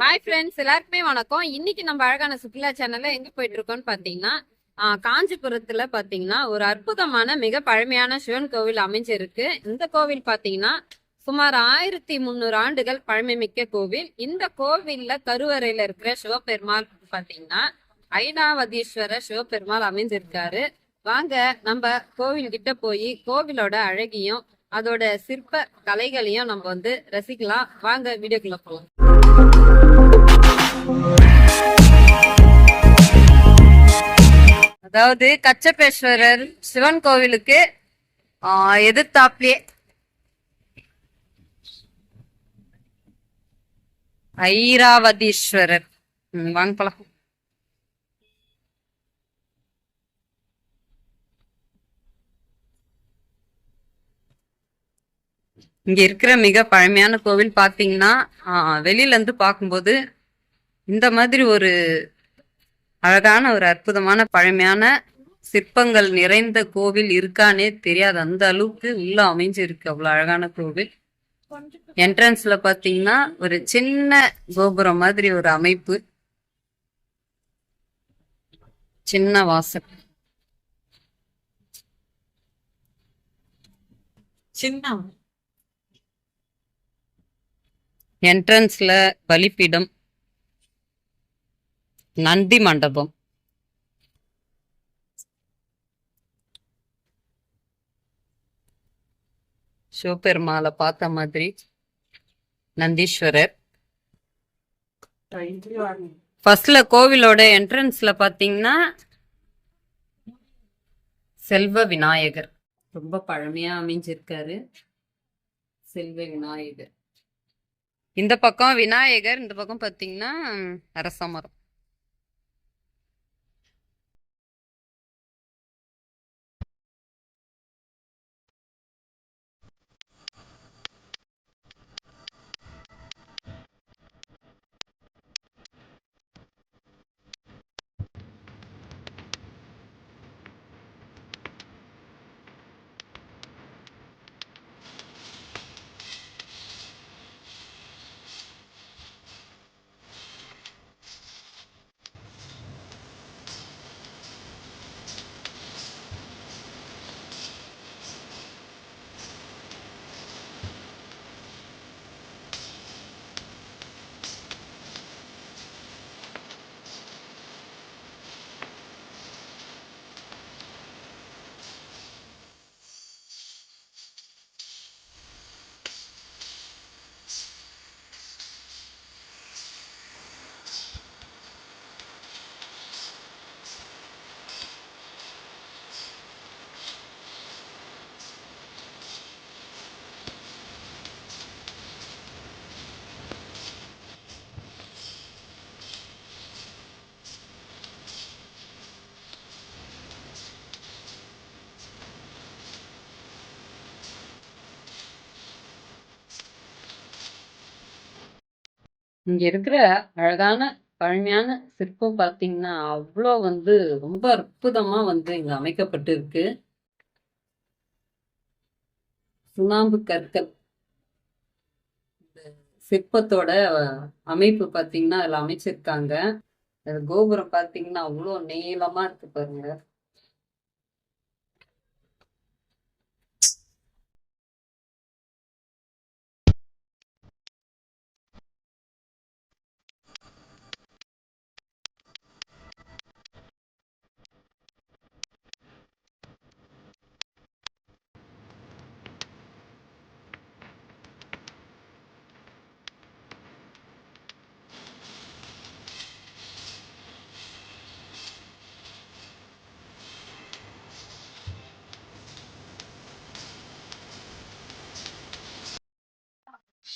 Hi friends எல்லாருக்குமே வணக்கம். இன்னைக்கு நம்ம அழகான சுற்றுலா சேனல்ல எங்க போயிட்டு இருக்கோம்னு பாத்தீங்கன்னா காஞ்சிபுரத்துல பாத்தீங்கன்னா ஒரு அற்புதமான மிக பழமையான சிவன் கோவில் அமைஞ்சிருக்கு. இந்த கோவில் பாத்தீங்கன்னா சுமார் ஆயிரத்தி முந்நூறு ஆண்டுகள் பழமைமிக்க கோவில். இந்த கோவில்ல கருவறையில இருக்கிற சிவபெருமாள் பாத்தீங்கன்னா ஐனாவதீஸ்வரர் சிவபெருமாள் அமைஞ்சிருக்காரு. வாங்க நம்ம கோவில் கிட்ட போய் கோவிலோட அழகியும் அதோட சிற்ப கலைகளையும் நம்ம வந்து ரசிக்கலாம். வாங்க வீடியோக்குள்ள போகலாம் அதாவது கச்சபேஸ்வரர் சிவன் கோவிலுக்கு ஆஹ், ஐராவதீஸ்வரர். ம், வாங்க இங்க இருக்கிற மிக பழமையான கோவில் பாத்தீங்கன்னா ஆஹ், வெளியில இருந்து பார்க்கும்போது இந்த மாதிரி ஒரு அழகான ஒரு அற்புதமான பழமையான சிற்பங்கள் நிறைந்த கோவில் இருக்கானே தெரியாது. அந்த அளவுக்கு உள்ள அமைஞ்சிருக்கு அவ்வளவு அழகான கோவில். என்ட்ரன்ஸ்ல பாத்தீங்கன்னா ஒரு சின்ன கோபுரம் மாதிரி ஒரு அமைப்பு. சின்ன வாசல். சின்ன என்ட்ரன்ஸ்ல பலிப்பீடம் நந்தி மண்டபம். சிவபெருமாளை பார்த்த மாதிரி நந்தீஸ்வரர். ஃபர்ஸ்ட்ல கோவிலோட என்ட்ரன்ஸ்ல பாத்தீங்கன்னா செல்வ விநாயகர். ரொம்ப பழமையா அமைஞ்சிருக்காரு. செல்வ விநாயகர். இந்த பக்கம் விநாயகர் இந்த பக்கம் பாத்தீங்கன்னா அரசமரம் இங்க இருக்கிற அழகான பழமையான சிற்பம் பார்த்தீங்கன்னா அவ்வளோ வந்து ரொம்ப அற்புதமா வந்து இங்க அமைக்கப்பட்டிருக்கு. சுண்ணாம்பு கற்கள். சிற்பத்தோட அமைப்பு பார்த்தீங்கன்னா அதில் அமைச்சிருக்காங்க. அது கோபுரம் பார்த்தீங்கன்னா அவ்வளோ நீளமா இருக்கு பாருங்க.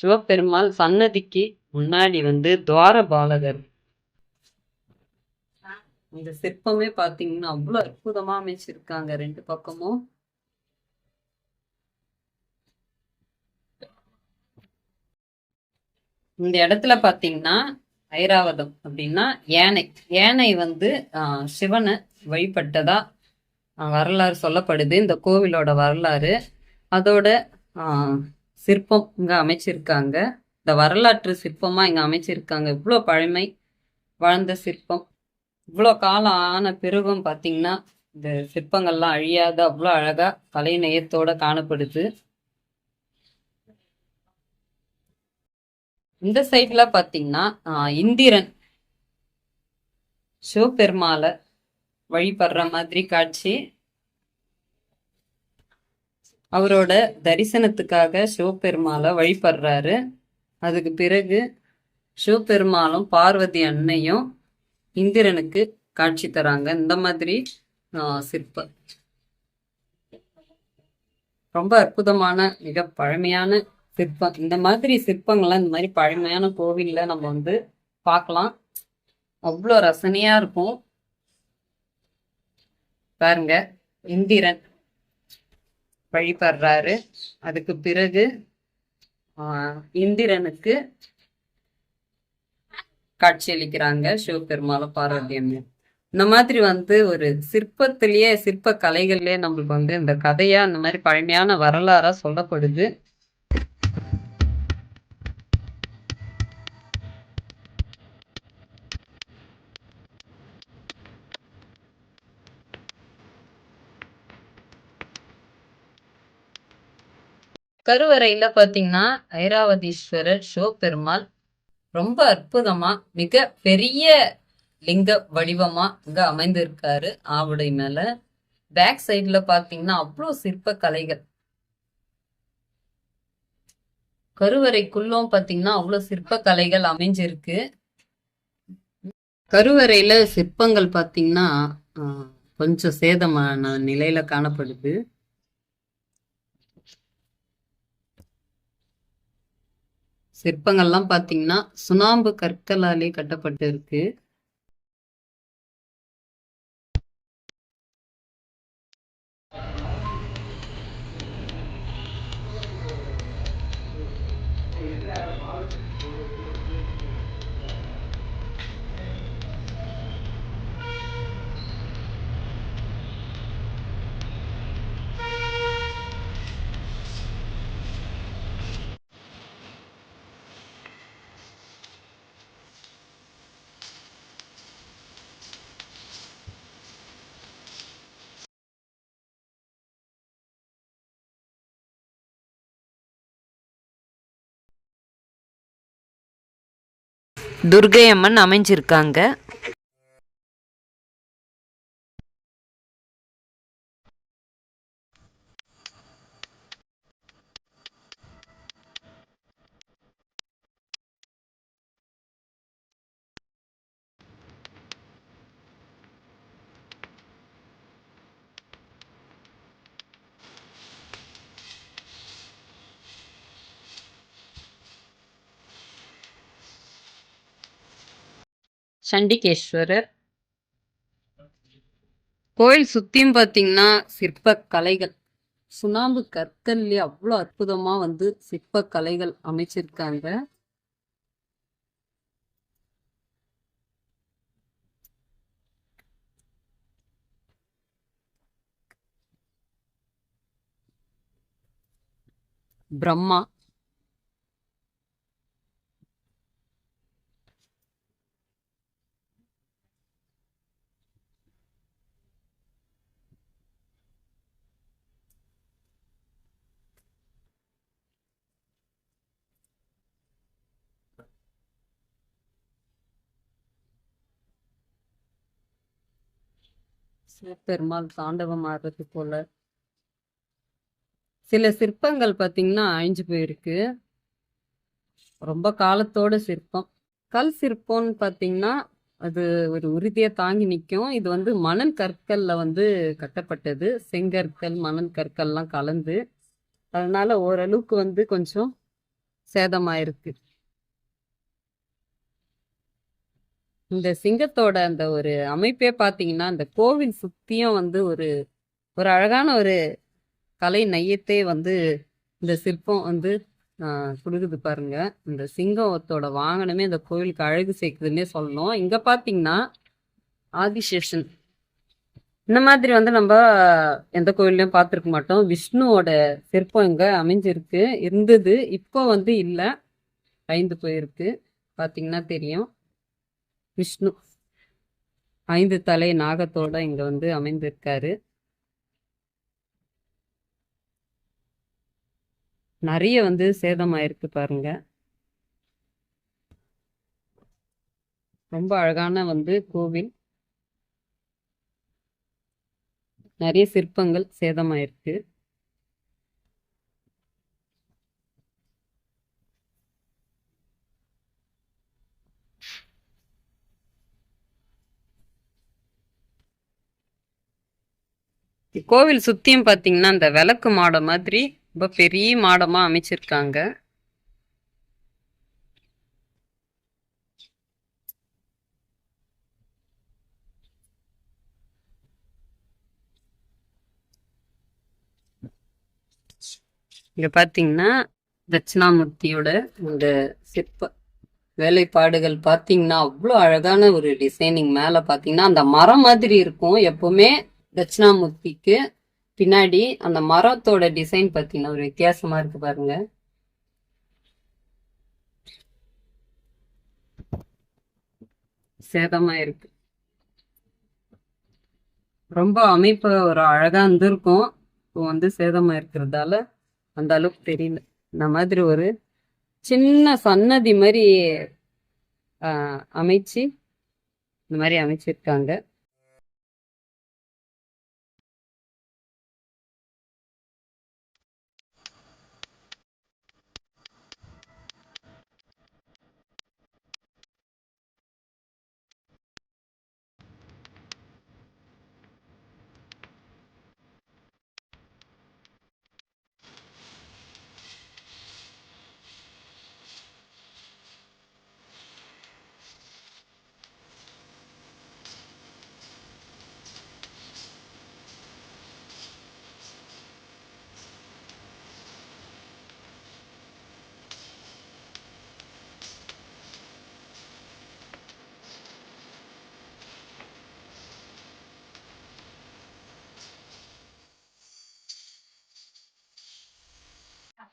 சிவபெருமாள் சன்னதிக்கு முன்னாடி வந்து துவாரபாலகர். இந்த சிற்பமே பாத்தீங்கன்னா அவ்வளவு அற்புதமா அமைச்சிருக்காங்க ரெண்டு பக்கமும். இந்த இடத்துல பாத்தீங்கன்னா ஐராவதம் அப்படின்னா யானை. யானை வந்து ஆஹ், சிவனை வழிபட்டதா வரலாறு சொல்லப்படுது. இந்த கோவிலோட வரலாறு. அதோட ஆஹ், சிற்பம் இங்கே அமைச்சிருக்காங்க. இந்த வரலாற்று சிற்பமாக இங்கே அமைச்சிருக்காங்க. இவ்வளோ பழமை வாழ்ந்த சிற்பம். இவ்வளோ காலம் ஆன பிறகும் பார்த்தீங்கன்னா இந்த சிற்பங்கள்லாம் அழியாத அவ்வளோ அழகாக கலை நேயத்தோடு காணப்படுது. இந்த சைட்ல பார்த்தீங்கன்னா இந்திரன். சிவபெருமாளை வழிபடுற மாதிரி காட்சி. அவரோட தரிசனத்துக்காக சிவபெருமாளை வழிபடுறாரு. அதுக்கு பிறகு சிவபெருமாளும் பார்வதி அன்னையும் இந்திரனுக்கு காட்சி தராங்க. இந்த மாதிரி சிற்ப. சிற்பம் ரொம்ப அற்புதமான மிக பழமையான சிற்பம். இந்த மாதிரி சிற்பங்கள்லாம் இந்த மாதிரி பழமையான கோவில்ல நம்ம வந்து பார்க்கலாம். அவ்வளோ ரசனையா இருக்கும். பாருங்க இந்திரன். வழிபடுறாரு. அதுக்கு பிறகு ஆஹ், இந்திரனுக்கு காட்சியளிக்கிறாங்க சிவபெருமாள பார்வதி அம்மன். இந்த மாதிரி வந்து ஒரு சிற்பத்திலேயே சிற்ப கலைகள்லயே நம்மளுக்கு வந்து இந்த கதையா இந்த மாதிரி பழமையான வரலாறா சொல்லப்படுது. கருவறையில பாத்தீங்கன்னா ஐராவதீஸ்வரர் சிவபெருமாள் ரொம்ப அற்புதமா மிக பெரிய லிங்க வடிவமா இங்க அமைந்திருக்காரு ஆவுடை மேல. பேக் சைடுல பாத்தீங்கன்னா அவ்வளோ சிற்ப கலைகள். கருவறைக்குள்ளும் பாத்தீங்கன்னா அவ்வளோ சிற்ப கலைகள் அமைஞ்சிருக்கு. கருவறையில சிற்பங்கள் பாத்தீங்கன்னா ஆஹ், கொஞ்சம் சேதமான நிலையில காணப்படுது. சிற்பங்கள்லாம் பாத்தீங்கன்னா சுண்ணாம்பு கற்களாலே கட்டப்பட்டு துர்கை அம்மன் அமைஞ்சிருக்காங்க. சண்டிகேஸ்வரர். கோயில் சுற்றியும் பார்த்தீங்கன்னா சிற்ப கலைகள். சுண்ணாம்பு கற்கள்லேயே அவ்வளோ அற்புதமாக வந்து சிற்ப கலைகள் அமைச்சிருக்காங்க. பிரம்மா. சிவபெருமாள் தாண்டவம் ஆடுறது போல. சில சிற்பங்கள் பார்த்தீங்கன்னா அழிஞ்சு போயிருக்கு. ரொம்ப காலத்தோட சிற்பம். கல் சிற்பம்னு பார்த்தீங்கன்னா அது ஒரு உறுதியை தாங்கி நிற்கும் இது வந்து மணல் கற்கல்ல வந்து கட்டப்பட்டது. செங்கற்கள் மணல் கற்கள்லாம் கலந்து. அதனால ஓரளவுக்கு வந்து கொஞ்சம் சேதமாயிருக்கு. இந்த சிங்கத்தோட அந்த ஒரு அமைப்பே பார்த்தீங்கன்னா அந்த கோவில் சுத்தியும் வந்து ஒரு ஒரு அழகான ஒரு கலை நையத்தே வந்து இந்த சிற்பம் வந்து கொடுக்குது பாருங்க. இந்த சிங்கத்தோட வாகனமே அந்த கோவிலுக்கு அழகு சேர்க்குதுன்னே சொல்லணும். இங்க பாத்தீங்கன்னா ஆதிசேஷன். இந்த மாதிரி வந்து நம்ம எந்த கோவில்லையும் பார்த்துருக்க மாட்டோம். விஷ்ணுவோட சிற்பம் இங்க அமைஞ்சிருக்கு. இருந்தது இப்போ வந்து இல்லை. ஐந்து போயிருக்கு. பார்த்தீங்கன்னா தெரியும். விஷ்ணு. ஐந்து தலை நாகத்தோட இங்க வந்து அமைந்திருக்காரு. நிறைய வந்து சேதமாயிருக்கு பாருங்க. ரொம்ப அழகான வந்து கோவில். நிறைய சிற்பங்கள் சேதமாயிருக்கு. கோவில் சுத்தியும் பாத்தீங்கன்னா இந்த விளக்கு மாடம் மாதிரி ரொம்ப பெரிய மாடமா அமைச்சிருக்காங்க. இங்க பாத்தீங்கன்னா தட்சிணாமூர்த்தியோட இந்த சிற்ப வேலைப்பாடுகள் பாத்தீங்கன்னா அவ்வளோ அழகான ஒரு டிசைனிங் மேல பாத்தீங்கன்னா அந்த மரம் மாதிரி இருக்கும். எப்பவுமே தட்சிணாமூர்த்திக்கு பின்னாடி அந்த மரத்தோட டிசைன் பார்த்தீங்கன்னா ஒரு வித்தியாசமா இருக்கு பாருங்க. சேதமா இருக்கு. ரொம்ப அமைப்பு ஒரு அழகா இருந்திருக்கும். இப்போ வந்து சேதமா இருக்கிறதால அந்த அளவுக்கு தெரியல. இந்த மாதிரி ஒரு சின்ன சன்னதி மாதிரி அமைச்சு இந்த மாதிரி அமைச்சிருக்காங்க.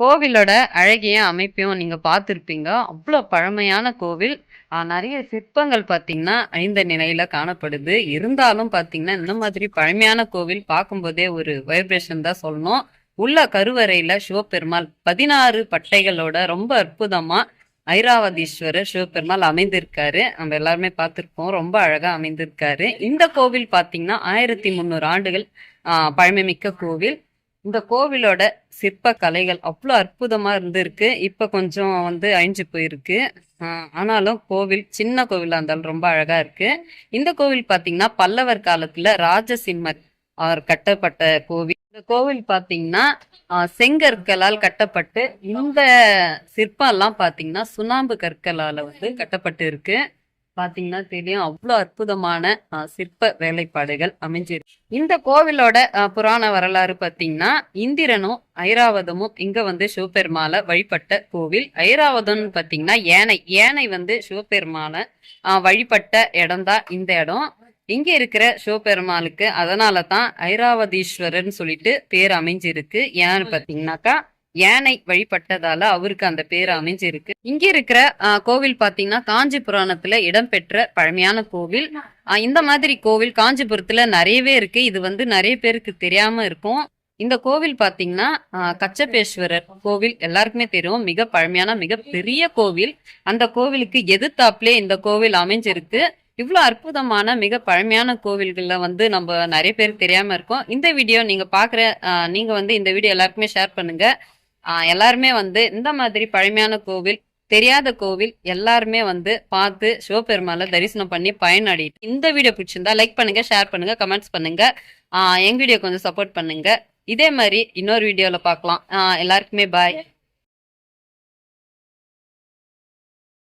கோவிலோட அழகிய அமைப்பையும் நீங்க பார்த்துருப்பீங்க. அவ்வளோ பழமையான கோவில். நிறைய சிற்பங்கள் பார்த்தீங்கன்னா ஐந்த நிலையில காணப்படுது. இருந்தாலும் பார்த்தீங்கன்னா இந்த மாதிரி பழமையான கோவில் பார்க்கும்போதே ஒரு வைப்ரேஷன் தான் சொல்லணும். உள்ள கருவறையில சிவபெருமாள் பதினாறு பட்டைகளோட ரொம்ப அற்புதமா ஐராவதீஸ்வரர் சிவபெருமாள் அமைந்திருக்காரு. நம்ம எல்லாருமே பார்த்துருப்போம். ரொம்ப அழகா அமைந்திருக்காரு. இந்த கோவில் பார்த்தீங்கன்னா ஆயிரத்தி முந்நூறு ஆண்டுகள் பழமைமிக்க கோவில். இந்த கோவிலோட சிற்ப கலைகள் அவ்வளோ அற்புதமாக இருந்திருக்கு. இப்போ கொஞ்சம் வந்து அழிஞ்சு போயிருக்கு. ஆனாலும் கோவில் சின்ன கோவிலாக இருந்தாலும் ரொம்ப அழகாக இருக்குது இந்த கோவில் பார்த்தீங்கன்னா பல்லவர் காலத்தில் ராஜசிம்மர் அவர் கட்டப்பட்ட கோவில். இந்த கோவில் பார்த்தீங்கன்னா செங்கற்களால் கட்டப்பட்டு இந்த சிற்பம் எல்லாம் சுண்ணாம்பு கற்களால் வந்து கட்டப்பட்டு இருக்குது பாத்தீங்கன்னா தெரியும் அவ்வளோ அற்புதமான சிற்ப வேலைப்பாடுகள் அமைஞ்சிருக்கு. இந்த கோவிலோட புராண வரலாறு பார்த்தீங்கன்னா இந்திரனும் ஐராவதமும் இங்க வந்து சிவபெருமாளை வழிபட்ட கோவில். ஐராவதம்னு பார்த்தீங்கன்னா யானை. யானை வந்து சிவபெருமானை வழிபட்ட இடம்தான் இந்த இடம். இங்க இருக்கிற சிவபெருமாளுக்கு அதனால தான் ஐராவதீஸ்வரர்னு சொல்லிட்டு பேர் அமைஞ்சிருக்கு. ஏன்னு பார்த்தீங்கன்னாக்கா யானை வழிபட்டதால அவருக்கு அந்த பேர் அமைஞ்சிருக்கு. இங்க இருக்கிற கோவில் பாத்தீங்கன்னா காஞ்சி புராணத்துல இடம்பெற்ற பழமையான கோவில். இந்த மாதிரி கோவில் காஞ்சிபுரத்துல நிறையவே இருக்கு. இது வந்து நிறைய பேருக்கு தெரியாம இருக்கும். இந்த கோவில் பாத்தீங்கன்னா கச்சபேஸ்வரர் கோவில் எல்லாருக்குமே தெரியும். மிக பழமையான மிக பெரிய கோவில். அந்த கோவிலுக்கு எதிர்த்தாப்புலே இந்த கோவில் அமைஞ்சிருக்கு. இவ்வளோ அற்புதமான மிக பழமையான கோவில்கள்ல வந்து நம்ம நிறைய பேருக்கு தெரியாம இருக்கோம். இந்த வீடியோ நீங்க பாக்குற நீங்கள் நீங்க வந்து இந்த வீடியோ எல்லாருக்குமே ஷேர் பண்ணுங்க. எல்லாருமே வந்து இந்த மாதிரி பழமையான கோவில் தெரியாத கோவில் எல்லாருமே வந்து பார்த்து சிவபெருமாளை தரிசனம் பண்ணி பயனடையிட்டு இந்த வீடியோ பிடிச்சிருந்தா லைக் பண்ணுங்க ஷேர் பண்ணுங்க கமெண்ட்ஸ் பண்ணுங்க. எங்க வீடியோ கொஞ்சம் சப்போர்ட் பண்ணுங்க. இதே மாதிரி இன்னொரு வீடியோல பார்க்கலாம். எல்லாருக்குமே பாய்.